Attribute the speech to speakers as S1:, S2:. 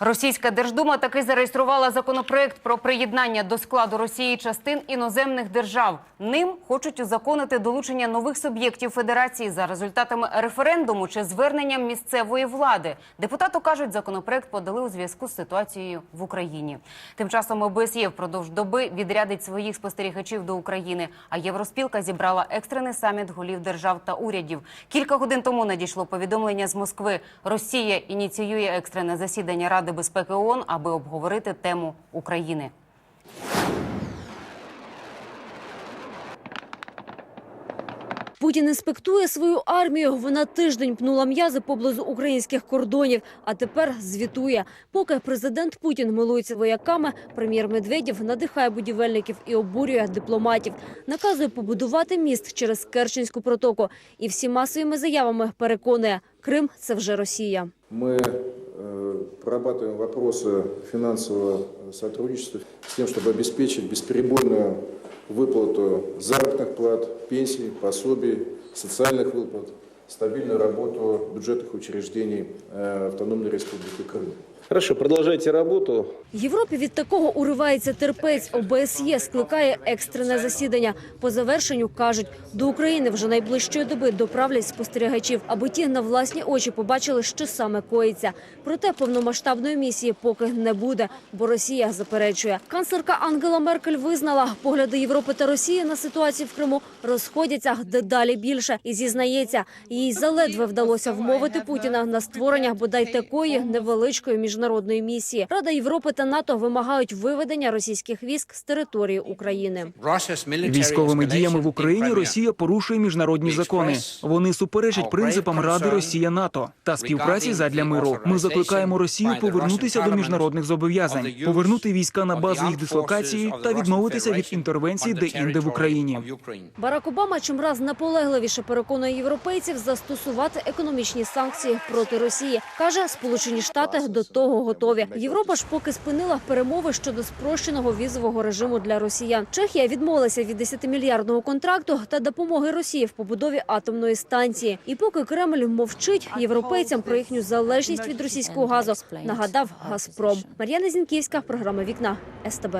S1: Російська Держдума таки зареєструвала законопроект про приєднання до складу Росії частин іноземних держав. Ним хочуть узаконити долучення нових суб'єктів федерації за результатами референдуму чи зверненням місцевої влади. Депутату кажуть, законопроект подали у зв'язку з ситуацією в Україні. Тим часом ОБСЄ впродовж доби відрядить своїх спостерігачів до України. А Євроспілка зібрала екстрений саміт голів держав та урядів. Кілька годин тому надійшло повідомлення з Москви. Росія ініціює екстрене засідання Ради безпеки ООН, аби обговорити тему України.
S2: Путін інспектує свою армію. Вона тиждень пнула м'язи поблизу українських кордонів, а тепер звітує. Поки президент Путін милується вояками, прем'єр Медведєв надихає будівельників і обурює дипломатів. Наказує побудувати міст через Керченську протоку. І всіма своїми заявами переконує, Крим – це вже Росія.
S3: Мы э, прорабатываем вопросы финансового сотрудничества с тем, чтобы обеспечить бесперебойную выплату заработных плат, пенсий, пособий, социальных выплат, стабильную работу бюджетных учреждений э, Автономной Республики Крым.
S4: Хорошо, продолжайте работу.
S2: Європі від такого уривається терпець. ОБСЄ скликає екстрене засідання. По завершенню кажуть, до України вже найближчої доби доправлять спостерігачів, аби ті на власні очі побачили, що саме коїться. Проте повномасштабної місії поки не буде, бо Росія заперечує. Канцлерка Ангела Меркель визнала, погляди Європи та Росії на ситуацію в Криму розходяться дедалі більше і зізнається, їй заледве вдалося вмовити Путіна на створення бодай такої невеличкої міжнародної місії. Рада Європи та НАТО вимагають виведення російських військ з території України.
S5: Військовими діями в Україні Росія порушує міжнародні закони. Вони суперечать принципам Ради Росія НАТО та співпраці задля миру. Ми закликаємо Росію повернутися до міжнародних зобов'язань, повернути війська на базу їх дислокації та відмовитися від інтервенції де-інде в Україні.
S2: Барак Обама чимраз наполегливіше переконує європейців застосувати економічні санкції проти Росії. каже, Сполучені Штати до того готові. Європа ж поки спинила перемови щодо спрощеного візового режиму для росіян. Чехія відмовилася від 10-мільярдного контракту та допомоги Росії в побудові атомної станції. І поки Кремль мовчить європейцям про їхню залежність від російського газу, нагадав Газпром. Мар'яна Зінківська, програма Вікна СТБ.